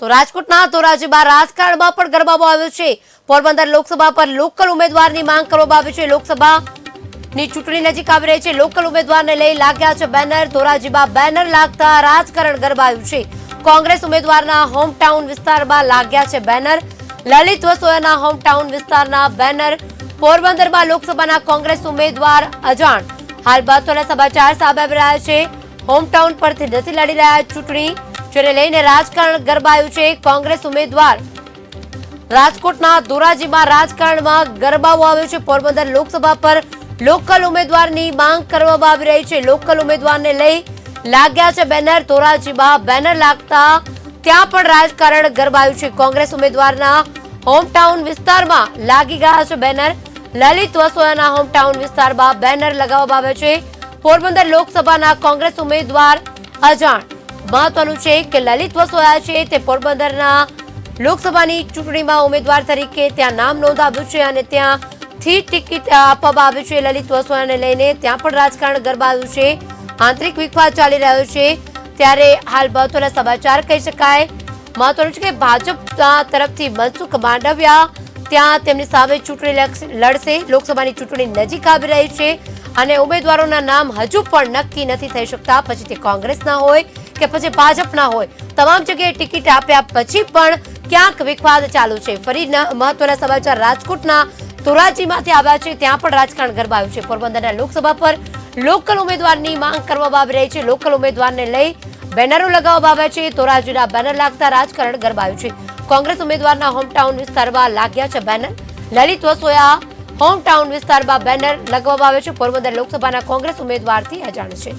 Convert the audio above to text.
તો રાજકોટના ધોરાજીમાં રાજકારણમાં પણ ગરબાવો આવ્યો છે. પોરબંદર લોકસભા પર લોકલ ઉમેદવારની માંગ કરવામાં આવી છે. લોકસભાની ચૂંટણી નજીક આવી રહી છે. લોકલ ઉમેદવારને લઈ લાગ્યા છે બેનર. ધોરાજીમાં બેનર લાગતા રાજકારણ ગરબાયું છે. કોંગ્રેસ ઉમેદવારના હોમટાઉન વિસ્તારમાં લાગ્યા છે બેનર. લલિત વસોયાના હોમટાઉન વિસ્તારના બેનર. પોરબંદરમાં લોકસભાના કોંગ્રેસ ઉમેદવાર અજાણ. હાલ મહત્વના સમાચાર સામે આવી રહ્યા છે. હોમટાઉન પરથી નથી લડી રહ્યા ચૂંટણી. જેને લઈને રાજકારણ ગરબાયું છે કોંગ્રેસ ઉમેદવાર. રાજકોટના ધોરાજીમાં રાજકારણમાં ગરબાઓ આવ્યો છે. પોરબંદર લોકસભા પર લોકલ ઉમેદવારની માંગ કરવામાં આવી રહી છે. લોકલ ઉમેદવારને લઈ લાગ્યા છે બેનર. ધોરાજીમાં બેનર લાગતા ત્યાં પણ રાજકારણ ગરબાયું છે. કોંગ્રેસ ઉમેદવારના હોમટાઉન વિસ્તારમાં લાગી ગયા છે બેનર. લલિત વસોયાના હોમટાઉન વિસ્તારમાં બેનર લગાવવામાં આવ્યો છે. પોરબંદર લોકસભાના કોંગ્રેસ ઉમેદવાર અજાણ. મહત્વનું છે કે લલિત વસોયા છે તે પોરબંદરના લોકસભાની ચૂંટણીમાં ઉમેદવાર તરીકે ત્યાં નામ નોંધાવ્યું છે અને ત્યાંથી ટિકિટ આપવામાં આવી છે. લલિત વસોયાને લઈને ત્યાં પણ રાજકારણ ગરબાયું છે. આંતરિક વિખવાદ ચાલી રહ્યો છે. ત્યારે હાલ મહત્વના સમાચાર કહી શકાય. મહત્વનું છે કે ભાજપ તરફથી મનસુખ માંડવિયા ત્યાં તેમની સામે ચૂંટણી લડશે. લોકસભાની ચૂંટણી નજીક આવી રહી છે. અને ઉમેદવારોના નામ હજુ પણ નક્કી નથી થઈ શકતા. પછી તે કોંગ્રેસના હોય કે પછી ભાજપના હોય. તમામ જગ્યાએ ટિકિટ આપ્યા પછી પણ ક્યાંક વિખવાદ ચાલુ છે. ફરી મહત્વના સમાચાર રાજકોટના ધોરાજીમાંથી આવ્યા છે. ત્યાં પણ રાજકારણ ગરબાયું છે. પોરબંદરના લોકસભા પર લોકલ ઉમેદવારની માંગ કરવામાં આવી રહી છે. લોકલ ઉમેદવારને લઈ બેનરો લગાવવામાં આવ્યા છે. ધોરાજીના બેનર લાગતા રાજકારણ ગરબાયું છે. કોંગ્રેસ ઉમેદવારના હોમટાઉન વિસ્તારમાં લાગ્યા છે બેનર. લલિત વસોયા હોમટાઉન વિસ્તારમાં બેનર લગાવવામાં આવ્યો છે. પોરબંદર લોકસભાના કોંગ્રેસ ઉમેદવારથી અજાણ છે.